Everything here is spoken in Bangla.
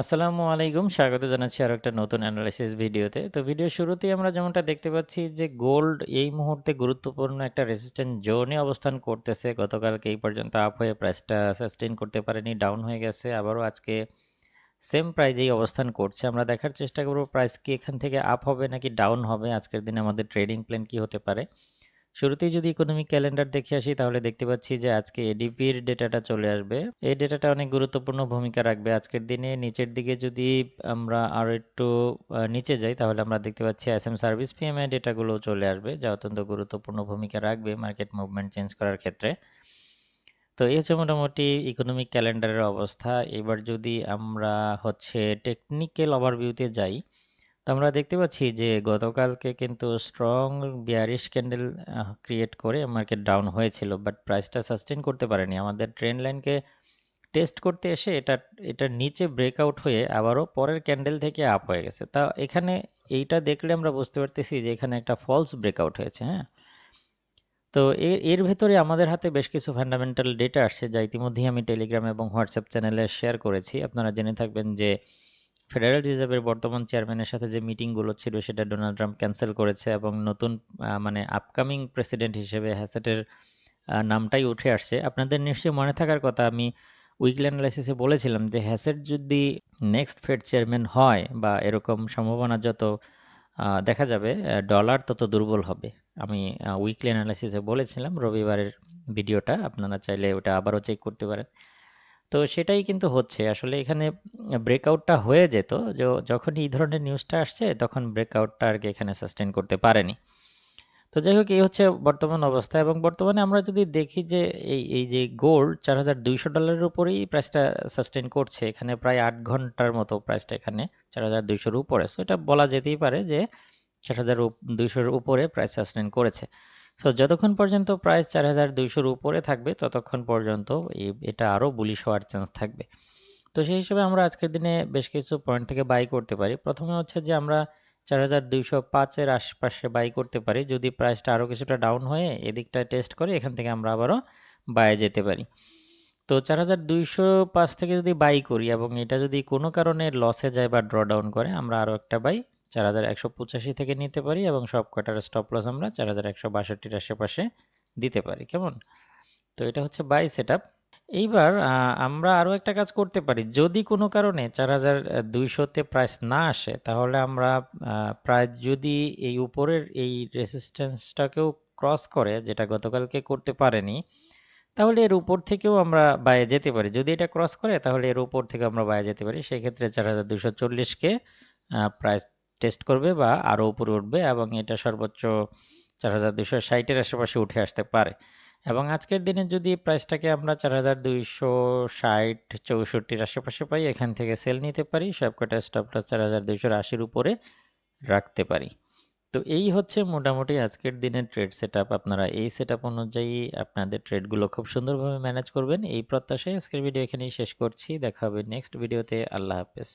আসসালামু আলাইকুম। স্বাগত জানাচ্ছি আরও একটা নতুন অ্যানালাইসিস ভিডিওতে। তো ভিডিও শুরুতেই আমরা যেমনটা দেখতে পাচ্ছি যে গোল্ড এই মুহূর্তে গুরুত্বপূর্ণ একটা রেজিস্ট্যান্ট জোনে অবস্থান করতেছে। গতকালকে এই পর্যন্ত আপ হয়ে প্রাইসটা সাস্টেইন করতে পারেনি ডাউন হয়ে গেছে। আবারও আজকে সেম প্রাইজেই অবস্থান করছে। আমরা দেখার চেষ্টা করব প্রাইস কি এখান থেকে আপ হবে নাকি ডাউন হবে। আজকের দিনে আমাদের ট্রেডিং প্ল্যান কি হতে পারে। শুরুতেই যদি ইকোনমিক ক্যালেন্ডার দেখে আসি, তাহলে দেখতে পাচ্ছি যে আজকে এডিপির ডেটাটা চলে আসবে। এই ডেটাটা অনেক গুরুত্বপূর্ণ ভূমিকা রাখবে। আজকের দিনে নিচের দিকে যদি আমরা আরও একটু নিচে যাই, তাহলে আমরা দেখতে পাচ্ছি এস এম সার্ভিস পিএমআই ডেটাগুলো চলে আসবে, যা অত্যন্ত গুরুত্বপূর্ণ ভূমিকা রাখবে মার্কেট মুভমেন্ট চেঞ্জ করার ক্ষেত্রে। তো এই হচ্ছে মোটামুটি ইকোনমিক ক্যালেন্ডারের অবস্থা। এবার যদি আমরা হচ্ছে টেকনিক্যাল ওভারভিউতে যাই তো আমরা দেখতে পাচ্ছি যে গতকালকে কিন্তু স্ট্রং বিয়ারিশ ক্যান্ডেল ক্রিয়েট করে মার্কেট ডাউন হয়েছিল বাট প্রাইসটা সাস্টেন করতে পারেনি। আমাদের ট্রেন্ড লাইনকে টেস্ট করতে এসে এটা এটার নিচে ব্রেকআউট হয়ে আবারও পরের ক্যান্ডেল থেকে আপ হয়ে গেছে। তা এখানে এইটা দেখলে আমরা বুঝতে পারতেছি যে এখানে একটা ফলস ব্রেকআউট হয়েছে হ্যাঁ? তো এর এর ভেতরে আমাদের হাতে বেশ কিছু ফান্ডামেন্টাল ডেটা আসছে, যা ইতিমধ্যেই আমি টেলিগ্রাম এবং হোয়াটসঅ্যাপ চ্যানেলে শেয়ার করেছি। আপনারা জেনে থাকবেন যে ফেডারেল রিজার্ভের বর্তমান চেয়ারম্যানের সাথে যে মিটিংগুলো ছিল, সেটা ডোনাল্ড ট্রাম্প ক্যান্সেল করেছে এবং নতুন মানে আপকামিং প্রেসিডেন্ট হিসেবে হ্যাসেটের নামটাই উঠে আসছে। আপনাদের নিশ্চয়ই মনে থাকার কথা, আমি উইকলি অ্যানালাইসিসে বলেছিলাম যে হ্যাসেট যদি নেক্সট ফেড চেয়ারম্যান হয় বা এরকম সম্ভাবনা যত দেখা যাবে ডলার তত দুর্বল হবে। আমি উইকলি অ্যানালাইসিসে বলেছিলাম, রবিবারের ভিডিওটা আপনারা চাইলে ওটা আবারও চেক করতে পারেন। তো সেটাই কিন্তু হচ্ছে। আসলে এখানে ব্রেকআউটটা হয়ে যেত, য- যখন এই ধরনের নিউজটা আসছে, তখন ব্রেকআউটটা আর কি এখানে সাস্টেন করতে পারেনি। তো যাই হোক, এই হচ্ছে বর্তমান অবস্থা। এবং বর্তমানে আমরা যদি দেখি যে এই এই যে গোল্ড চার হাজার দুইশো ডলারের উপরেই প্রাইসটা সাস্টেন করছে। এখানে প্রায় আট ঘণ্টার মতো প্রাইসটা এখানে চার হাজার দুইশোর উপরে। সো এটা বলা যেতেই পারে যে চার হাজার দুইশোর উপরে প্রাইস সাস্টেন করেছে। সো যতক্ষণ পর্যন্ত প্রাইস চার হাজার দুইশোর উপরে থাকবে, ততক্ষণ পর্যন্ত এটা আরও বুলিশ হওয়ার চান্স থাকবে। তো সেই হিসেবে আমরা আজকের দিনে বেশ কিছু পয়েন্ট থেকে বাই করতে পারি। প্রথমে হচ্ছে যে আমরা চার হাজার দুইশো পাঁচের আশপাশে বাই করতে পারি। যদি প্রাইসটা আরও কিছুটা ডাউন হয়ে এদিকটা টেস্ট করে, এখান থেকে আমরা আবারও বায়ে যেতে পারি। তো চার হাজার দুইশো পাঁচ থেকে যদি বাই করি এবং এটা যদি কোনো কারণে লসে যায় বা ড্র ডাউন করে, আমরা আরও একটা বাই চার হাজার একশো পঁচাশি থেকে নিতে পারি এবং সব কটার স্টপ লস আমরা চার হাজার একশো বাষট্টির আশেপাশে দিতে পারি, কেমন? তো এটা হচ্ছে বাই সেট এইবার আমরা আরও একটা কাজ করতে পারি। যদি কোনো কারণে চার হাজার দুইশোতে প্রাইস না আসে, তাহলে আমরা প্রাইস যদি এই উপরের এই রেসিস্ট্যান্সটাকেও ক্রস করে, যেটা গতকালকে করতে পারেনি, তাহলে এর উপর থেকেও আমরা বাইরে যেতে পারি। যদি এটা ক্রস করে, তাহলে এর উপর থেকে আমরা বাইরে যেতে পারি। সেক্ষেত্রে চার হাজার দুশো চল্লিশকে প্রাইস টেস্ট করবে বা আরও উপরে উঠবে এবং এটা সর্বোচ্চ চার হাজার দুশো ষাটের আশেপাশে উঠে আসতে পারে। এবং আজকের দিনে যদি প্রাইসটাকে আমরা চার হাজার দুইশো ষাট চৌষট্টির আশেপাশে পাই, এখান থেকে সেল নিতে পারি, সবকটা স্টপ লস চার হাজার দুইশোর আশির উপরে রাখতে পারি। তো এই হচ্ছে মোটামুটি আজকের দিনের ট্রেড সেট আপনারা এই সেট অনুযায়ী আপনাদের ট্রেডগুলো খুব সুন্দরভাবে ম্যানেজ করবেন। এই প্রত্যাশায় আজকের ভিডিও এখানেই শেষ করছি। দেখা হবে নেক্সট ভিডিওতে আল্লাহ হাফেজ।